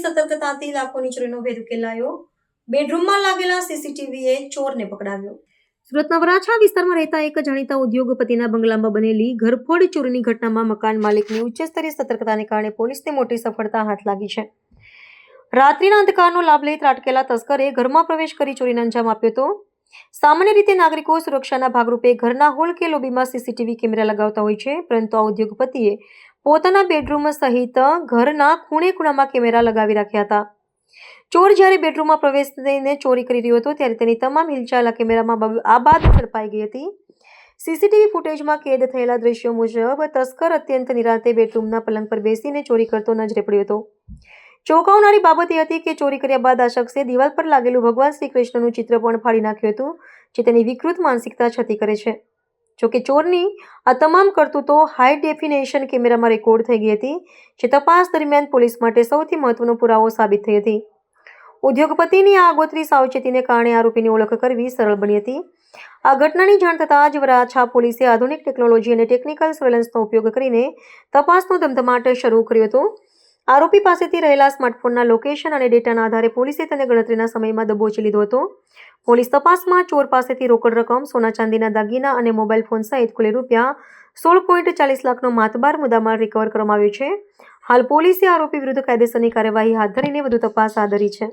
સતર્કતાથી લાખોની ચોરીનો ભેદ ઉકેલાયો. બેડરૂમમાં લાગેલા સીસીટીવીએ ચોરને પકડાવ્યો. સુરતના વરાછા વિસ્તારમાં રહેતા એક જાણીતા ઉદ્યોગપતિના બંગલામાં બનેલી ઘરફોડ ચોરીની ઘટનામાં મકાન માલિકની ઉચ્ચ સ્તરીય સતર્કતાને કારણે પોલીસને મોટી સફળતા હાથ લાગી છે. રાત્રિના અંધકારનો લાભ લઈ ત્રાટકેલા તસ્કરે ઘરમાં પ્રવેશ કરી ચોરીને અંજામ આપ્યો હતો. સામાન્ય રીતે નાગરિકો સુરક્ષાના ભાગરૂપે ઘરના હોલ કે લોબીમાં સીસીટીવી કેમેરા લગાવતા હોય છે, પરંતુ આ ઉદ્યોગપતિએ પોતાના બેડરૂમ સહિત ઘરના ખૂણે ખૂણામાં કેમેરા લગાવી રાખ્યા હતા. ચોર જ્યારે બેડરૂમમાં પ્રવેશ થઈને ચોરી કરી રહ્યો હતો, ત્યારે તેની તમામ હિલચાલ આ કેમેરામાં આબાદ ઝડપાઈ ગઈ હતી. સીસીટીવી ફૂટેજમાં કેદ થયેલા દ્રશ્યો મુજબ, તસ્કર અત્યંત નિરાંતે બેડરૂમના પલંગ પર બેસીને ચોરી કરતો નજરે પડ્યો હતો. ચોંકાવનારી બાબત એ હતી કે ચોરી કર્યા બાદ આ શખ્સે દિવાલ પર લાગેલું ભગવાન શ્રી કૃષ્ણનું ચિત્ર પણ ફાડી નાખ્યું હતું, જે તેની વિકૃત માનસિકતા છતી કરે છે. જોકે ચોરની આ તમામ કરતૂતો હાઈ ડેફિનેશન કેમેરામાં રેકોર્ડ થઈ ગઈ હતી, જે તપાસ દરમિયાન પોલીસ માટે સૌથી મહત્વનો પુરાવો સાબિત થઈ હતી. ઉદ્યોગપતિની આ આગોતરી સાવચેતીને કારણે આરોપીની ઓળખ કરવી સરળ બની હતી. આ ઘટનાની જાણ થતાં જ વરાછા પોલીસે આધુનિક ટેકનોલોજી અને ટેકનિકલ સર્વેલન્સનો ઉપયોગ કરીને તપાસનો ધમધમાટ શરૂ કર્યો હતો. આરોપી પાસેથી રહેલા સ્માર્ટફોનના લોકેશન અને ડેટાના આધારે પોલીસે તેને ગણતરીના સમયમાં દબોચી લીધો હતો. પોલીસ તપાસમાં ચોર પાસેથી રોકડ રકમ, સોના ચાંદીના દાગીના અને મોબાઈલ ફોન સહિત કુલ રૂપિયા સોળ પોઈન્ટ ચાલીસ લાખનો માતબાર મુદ્દામાલ રિકવર કરવામાં આવ્યો છે. હાલ પોલીસે આરોપી વિરુદ્ધ કાયદેસરની કાર્યવાહી હાથ ધરીને વધુ તપાસ હાથ ધરી છે.